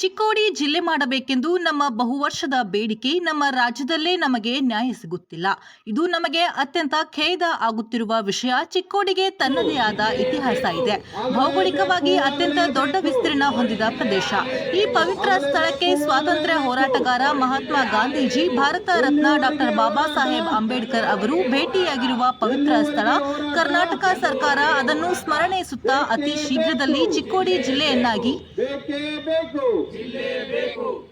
ಚಿಕ್ಕೋಡಿ ಜಿಲ್ಲೆ ಮಾಡಬೇಕೆಂದು ನಮ್ಮ ಬಹುವರ್ಷದ ಬೇಡಿಕೆ ನಮ್ಮ ರಾಜ್ಯದಲ್ಲೇ ನಮಗೆ ನ್ಯಾಯ ಸಿಗುತ್ತಿಲ್ಲ. ಇದು ನಮಗೆ ಅತ್ಯಂತ ಖೇದ ಆಗುತ್ತಿರುವ ವಿಷಯ ಚಿಕ್ಕೋಡಿಗೆ ತನ್ನದೇ ಆದ ಇತಿಹಾಸ ಇದೆ. ಭೌಗೋಳಿಕವಾಗಿ ಅತ್ಯಂತ ದೊಡ್ಡ ವಿಸ್ತೀರ್ಣ ಹೊಂದಿದ ಪ್ರದೇಶ. ಈ ಪವಿತ್ರ ಸ್ಥಳಕ್ಕೆ ಸ್ವಾತಂತ್ರ್ಯ ಹೋರಾಟಗಾರ ಮಹಾತ್ಮ ಗಾಂಧೀಜಿ, ಭಾರತ ರತ್ನ ಡಾಕ್ಟರ್ ಬಾಬಾ ಸಾಹೇಬ್ ಅಂಬೇಡ್ಕರ್ ಅವರು ಭೇಟಿಯಾಗಿರುವ ಪವಿತ್ರ ಸ್ಥಳ ಕರ್ನಾಟಕ ಸರ್ಕಾರ ಅದನ್ನು ಸ್ಮರಣೆಸುತ್ತಾ ಅತಿ ಶೀಘ್ರದಲ್ಲಿ ಚಿಕ್ಕೋಡಿ ಜಿಲ್ಲೆಯನ್ನಾಗಿ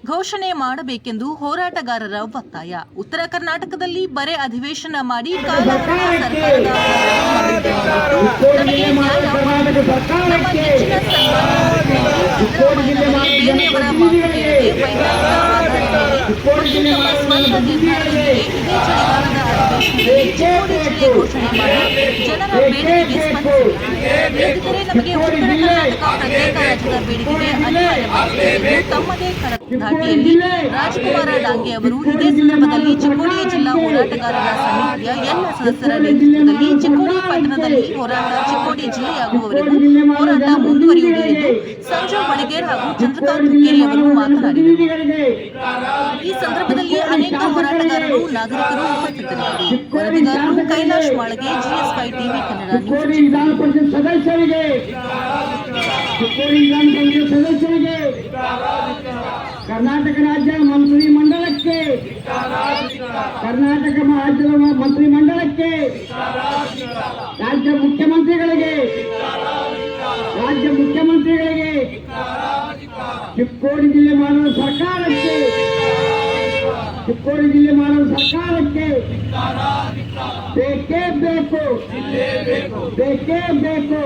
ಘೋಷಣೆ ಮಾಡಬೇಕೆಂದು ಹೋರಾಟಗಾರರ ಒತ್ತಾಯ. ಉತ್ತರ ಕರ್ನಾಟಕದಲ್ಲಿ ಬರೆ ಅಧಿವೇಶನ ಮಾಡಿ ಜನರ ಬೇಡಿಕೆಗೆ ಸ್ಪಂದಿಸಬೇಕು ನಮಗೆ ಉತ್ತರ ಕರ್ನಾಟಕ ರಾಜ್ಯದ ಬೇಡಿಕೆಗೆ ಅನಿವಾರ್ಯವಾಗಿದೆ ಎಂದು ತಮ್ಮದೇ ಧಾಟಿಯಲ್ಲಿ. ರಾಜ್ಕುಮಾರ ಡಾಂಗೆ ಅವರು ಇದೇ ಸಂದರ್ಭದಲ್ಲಿ ಚಿಕ್ಕೋಡಿ ಜಿಲ್ಲಾ ಹೋರಾಟಗಾರರ ಸಮಿತಿಯ ಎಲ್ಲ ಸದಸ್ಯರ ನೇತೃತ್ವದಲ್ಲಿ ಚಿಕ್ಕೋಡಿ ಪಟ್ಟಣದಲ್ಲಿ ಹೋರಾಟ ಚಿಕ್ಕೋಡಿ ಜಿಲ್ಲೆಯಾಗುವವರೆಗೂ ಹೋರಾಟ ಮುಂದುವರಿಯುವುದು ಎಂದು ಸಂಜು ಬಡಿಗೇರ್ ಹಾಗೂ ಚಂದ್ರಕಾಂತ್ ಹುಕ್ಕೇರಿ ಅವರು ಮಾತನಾಡಿದರು. ಈ ಸಂದರ್ಭದಲ್ಲಿ ಅನೇಕ ಹೋರಾಟಗಾರರು, ನಾಗರಿಕರು ಉಪಸ್ಥಿತರಿದ್ದರು. ವರದಿಗಾರರು Kailash Malage, GSY TV Kannada news Chikkodi ವಿಧಾನ ಸದಸ್ಯರಿಗೆ ಕರ್ನಾಟಕ ರಾಜ್ಯ ಮಂತ್ರಿ ಮಂಡಲಕ್ಕೆ ಕರ್ನಾಟಕ ರಾಜ್ಯದ ಮಂತ್ರಿ ಮಂಡಲಕ್ಕೆ ರಾಜ್ಯ ಮುಖ್ಯಮಂತ್ರಿಗಳಿಗೆ ರಾಜ್ಯ ಮುಖ್ಯಮಂತ್ರಿಗಳಿಗೆ ಚಿಕ್ಕೋಡಿ ಜಿಲ್ಲೆ ಮಾಡುವ ಸರ್ಕಾರಕ್ಕೆ ಚಿಕ್ಕೋಡಿ ಜಿಲ್ಲೆ ಮಾಡುವ ಸರ್ಕಾರಕ್ಕೆ ಬೇಕೇ ಬೇಕು ಬೇಕೇ ಬೇಕು.